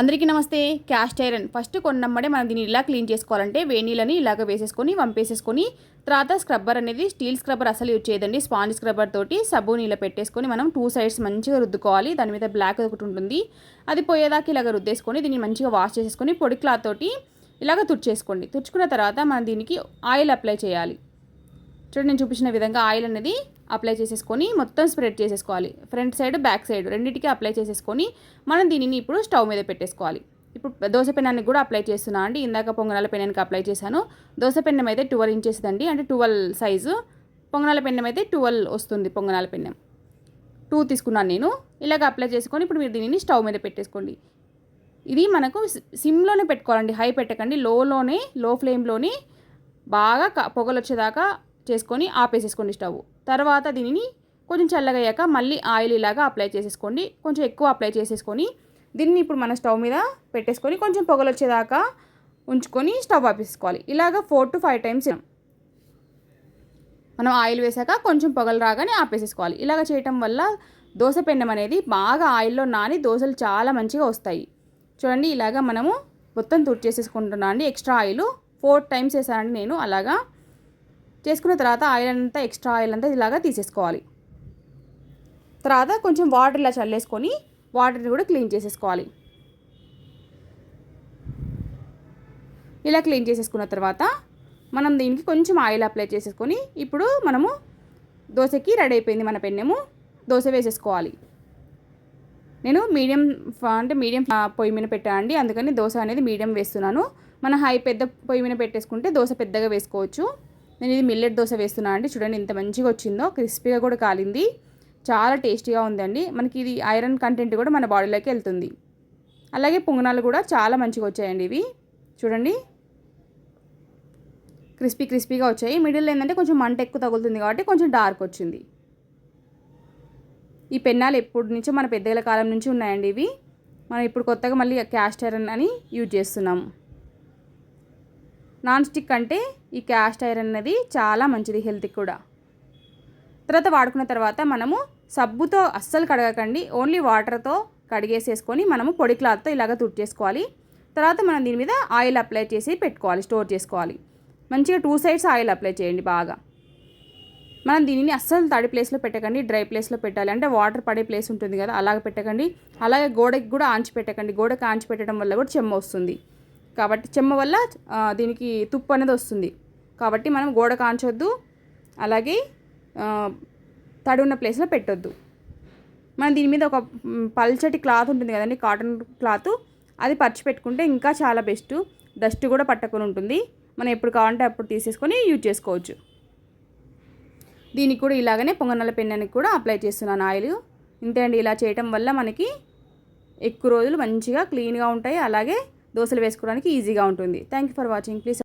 అందరికీ నమస్తే. Cast iron. First కొన్నమ్మడే మనం దీన్ని ఇలా క్లీన్ చేసుకోవాలంటే వేణీలని ఇలాగ వేసేసుకొని వంపేసేసుకొని తర్వాత స్క్రబ్బర్ అనేది స్టీల్ స్క్రబ్బర్ అసలు యూజ్ చేయదండి. స్పాంజ్ స్క్రబ్బర్ తోటి సబ్బు నీళ్ళ పెట్టేసుకొని మనం టూ సైడ్స్ మంచిగా రుద్దుకోవాలి. దాని మీద బ్లాక్ ఒకటి ఉంటుంది. అది పోయేదాకా ఇలాగ రుద్దేసుకొని దీన్ని మంచిగా వాష్ చేసేసుకొని పొడి క్లాత్ తోటి ఇలాగ తుడిచేసుకోండి. తుడుచుకున్న తర్వాత మనం దీనికి ఆయిల్ అప్లై చేయాలి. చూడండి నేను చూపించిన విధంగా ఆయిల్ అనేది అప్లై చేసేసుకొని మొత్తం స్ప్రెడ్ చేసేసుకోవాలి. ఫ్రంట్ సైడ్ బ్యాక్ సైడ్ రెండింటికి అప్లై చేసేసుకొని మనం దీనిని ఇప్పుడు స్టవ్ మీద పెట్టేసుకోవాలి. ఇప్పుడు దోశ పెనానికి కూడా అప్లై చేస్తున్నా అండి. ఇందాక పొంగనాల పెనానికి అప్లై చేశాను. దోశ పెన్నం అయితే ట్వెల్వ్ ఇంచెస్ అండి అంటే ట్వెల్వ్ సైజు పొంగనాల పెన్నం అయితే ట్వెల్వ్ వస్తుంది పొంగనాల పెన్నం టూ తీసుకున్నాను నేను. ఇలాగ అప్లై చేసుకొని ఇప్పుడు మీరు దీనిని స్టవ్ మీద పెట్టేసుకోండి. ఇది మనకు సిమ్లోనే పెట్టుకోవాలండి. హై పెట్టకండి. లోలోనే లో ఫ్లేమ్లోనే బాగా క- పొగలు వచ్చేదాకా చేసుకొని ఆపేసేసుకోండి స్టవ్ తర్వాత దీనిని కొంచెం చల్లగయ్యాక మళ్ళీ ఆయిల్ ఇలాగా అప్లై చేసేసుకోండి. కొంచెం ఎక్కువ అప్లై చేసేసుకొని దీన్ని ఇప్పుడు మన స్టవ్ మీద పెట్టేసుకొని కొంచెం పొగలు వచ్చేదాకా ఉంచుకొని స్టవ్ ఆపేసుకోవాలి. ఇలాగ ఫోర్ టు ఫైవ్ టైమ్స్ మనం ఆయిల్ వేసాక కొంచెం పొగలు రాగానే ఆపేసేసుకోవాలి. ఇలాగ చేయటం వల్ల దోశ పెండం అనేది బాగా ఆయిల్లో నాని దోశలు చాలా మంచిగా వస్తాయి. చూడండి ఇలాగ మనము మొత్తం తుడి చేసేసుకుంటున్నాను అండి ఎక్స్ట్రా ఆయిల్ ఫోర్ టైమ్స్ వేసానండి నేను. అలాగా చేసుకున్న తర్వాత ఆయిల్ అంతా ఎక్స్ట్రా ఆయిల్ అంతా ఇలాగా తీసేసుకోవాలి. తర్వాత కొంచెం వాటర్ ఇలా చల్లేసుకొని వాటర్ని కూడా క్లీన్ చేసేసుకోవాలి. ఇలా క్లీన్ చేసేసుకున్న తర్వాత మనం దీనికి కొంచెం ఆయిల్ అప్లై చేసేసుకొని ఇప్పుడు మనము దోశకి రెడీ అయిపోయింది మన పెన్నెము. దోశ వేసేసుకోవాలి. నేను మీడియం అంటే మీడియం పొయ్యి మీద పెట్టానండి అందుకని దోశ అనేది మీడియం వేస్తున్నాను. మన హై పెద్ద పొయ్యి మీద పెట్టేసుకుంటే దోశ పెద్దగా వేసుకోవచ్చు. నేను ఇది మిల్లెట్ దోశ వేస్తున్నాను అండి. చూడండి ఎంత మంచిగా వచ్చిందో క్రిస్పీగా కూడా కాలింది. చాలా టేస్టీగా ఉందండి. మనకి ఇది ఐరన్ కంటెంట్ కూడా మన బాడీలోకి వెళ్తుంది. అలాగే పొంగనాలు కూడా చాలా మంచిగా వచ్చాయండి ఇవి. చూడండి. క్రిస్పీ క్రిస్పీగా వచ్చాయి. మిడిల్ ఏంటంటే కొంచెం మంట ఎక్కువ తగులుతుంది కాబట్టి కొంచెం డార్క్ వచ్చింది. ఈ పెన్నాలు ఎప్పటి నుంచో మన పెద్దల కాలం నుంచి ఉన్నాయండి ఇవి. మనం ఇప్పుడు కొత్తగా మళ్ళీ క్యాస్ట్ ఐరన్ అని యూజ్ చేస్తున్నాము నాన్ స్టిక్ అంటే ఈ క్యాస్ట్ ఐరన్ అనేది చాలా మంచిది హెల్త్కి కూడా. తర్వాత వాడుకున్న తర్వాత మనము సబ్బుతో అస్సలు కడగకండి. ఓన్లీ వాటర్తో కడిగేసేసుకొని మనము పొడి క్లాత్తో ఇలాగ తుడిచేసుకోవాలి. తర్వాత మనం దీని మీద ఆయిల్ అప్లై చేసి పెట్టుకోవాలి స్టోర్ చేసుకోవాలి. మంచిగా టూ సైడ్స్ ఆయిల్ అప్లై చేయండి బాగా. మనం దీనిని అస్సలు తడి ప్లేస్లో పెట్టకండి డ్రై ప్లేస్లో పెట్టాలి. అంటే వాటర్ పడే ప్లేస్ ఉంటుంది కదా అలాగ పెట్టకండి. అలాగే గోడకి కూడా ఆంచి పెట్టకండి. గోడకి ఆంచి పెట్టడం వల్ల కూడా చెమ్మ వస్తుంది కాబట్టి చెమ్మ వల్ల దీనికి తుప్పు అనేది వస్తుంది. కాబట్టి మనం గోడ కాంచొద్దు. అలాగే తడి ఉన్న ప్లేస్లో పెట్టొద్దు. మనం దీని మీద ఒక పల్చటి క్లాత్ ఉంటుంది కదండి కాటన్ క్లాత్ అది పరిచి పెట్టుకుంటే ఇంకా చాలా బెస్ట్ డస్ట్ కూడా పట్టకుండా ఉంటుంది. మనం ఎప్పుడు కావాలంటే అప్పుడు తీసేసుకొని యూజ్ చేసుకోవచ్చు. దీనికి కూడా ఇలాగనే పొంగనాల పెన్నానికి కూడా అప్లై చేస్తున్నాను ఆయిల్. ఇంతే అండి ఇలా చేయటం వల్ల మనకి ఎక్కువ రోజులు మంచిగా క్లీన్గా ఉంటాయి. అలాగే దోశలు వేసుకోవడానికి ఈజీగా ఉంటుంది. Thank you for watching please